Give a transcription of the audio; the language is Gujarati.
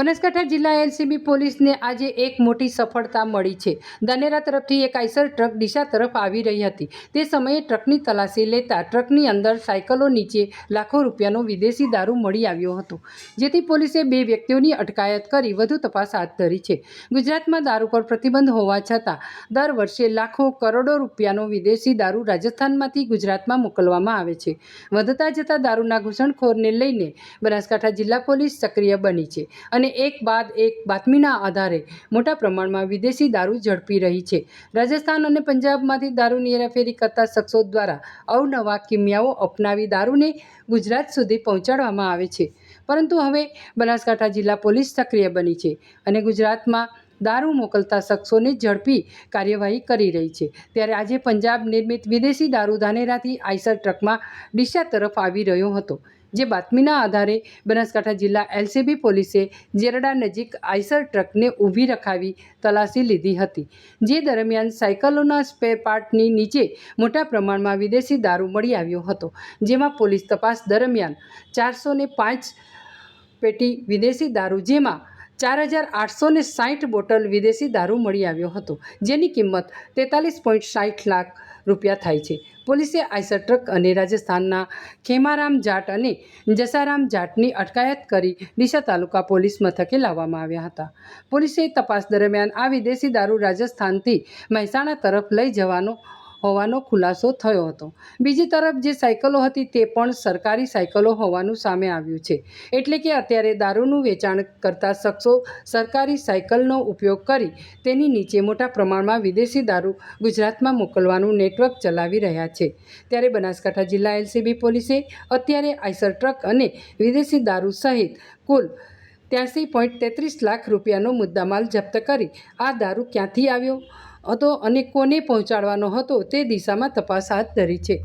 બનાસકાંઠા જિલ્લા એલસીબી પોલીસને આજે એક મોટી સફળતા મળી છે. ધાનેરા તરફથી એક આઈસર ટ્રક દિશા તરફ આવી રહી હતી. તે સમયે ટ્રકની તલાશી લેતા ટ્રકની અંદર સાયકલો નીચે લાખો રૂપિયાનો વિદેશી દારૂ મળી આવ્યો હતો. જેથી પોલીસે બે વ્યક્તિઓની અટકાયત કરી વધુ તપાસ હાથ ધરી છે. ગુજરાતમાં દારૂ પર પ્રતિબંધ હોવા છતાં, દર વર્ષે લાખો કરોડો રૂપિયાનો વિદેશી દારૂ રાજસ્થાનમાંથી ગુજરાતમાં મોકલવામાં આવે છે. વધતા જતા દારૂના ઘૂસણખોરને લઈને બનાસકાંઠા જિલ્લા પોલીસ સક્રિય બની છે અને એક બાદ એક બાતમીના આધારે મોટા પ્રમાણમાં વિદેશી દારૂ ઝડપી રહી છે. રાજસ્થાન અને પંજાબમાંથી દારૂની હેરાફેરી કરતા શખ્સો દ્વારા અવનવા કિમિયાઓ અપનાવી દારૂને ગુજરાત સુધી પહોંચાડવામાં આવે છે. પરંતુ હવે બનાસકાંઠા જિલ્લા પોલીસ સક્રિય બની છે અને ગુજરાતમાં દારૂ મોકલતા શખ્સોને ઝડપી કાર્યવાહી કરી રહી છે. ત્યારે આજે પંજાબ નિર્મિત વિદેશી દારૂ ધાનેરાથી આઈસર ટ્રકમાં ડીસા તરફ આવી રહ્યો હતો. જે બાતમીના આધારે બનાસકાંઠા જિલ્લા એલસીબી પોલીસે જેરડા નજીક આઈસર ટ્રકને ઊભી રખાવી તલાશી લીધી હતી. જે દરમિયાન સાયકલોના સ્પેર પાર્ટની નીચે મોટા પ્રમાણમાં વિદેશી દારૂ મળી આવ્યો હતો. જેમાં પોલીસ તપાસ દરમિયાન ચારસો પાંચ પેટી વિદેશી દારૂ જેમાં ચાર હજાર આઠસો ને સાઠ બોટલ વિદેશી દારૂ મળી આવ્યો હતો, જેની કિંમત તેતાલીસ પોઈન્ટ સાઠ લાખ રૂપિયા થાય છે. પોલીસે આઈસર ટ્રક અને રાજસ્થાનના ખેમારામ જાટ અને જસારામ જાટની અટકાયત કરી ડીસા તાલુકા પોલીસ મથકે લાવવામાં આવ્યા હતા. પોલીસે તપાસ દરમિયાન આ વિદેશી દારૂ રાજસ્થાનથી મહેસાણા તરફ લઈ જવાનો હોવાનો ખુલાસો થયો હતો. બીજી તરફ જે સાયકલો હતી તે પણ સરકારી સાયકલો હોવાનું સામે આવ્યું છે. એટલે કે અત્યારે દારૂનું વેચાણ કરતા શખ્સો સરકારી સાયકલનો ઉપયોગ કરી તેની નીચે મોટા પ્રમાણમાં વિદેશી દારૂ ગુજરાતમાં મોકલવાનું નેટવર્ક ચલાવી રહ્યા છે. ત્યારે બનાસકાંઠા જિલ્લા એલસીબી પોલીસે અત્યારે આઈસર ટ્રક અને વિદેશી દારૂ સહિત કુલ ત્યાંસી પોઈન્ટ તેત્રીસ લાખ રૂપિયાનો મુદ્દામાલ જપ્ત કરી આ દારૂ ક્યાંથી આવ્યો? હતો અને કોને પહોંચાડવાનો હતો તે દિશામાં તપાસ હાથ ધરી છે.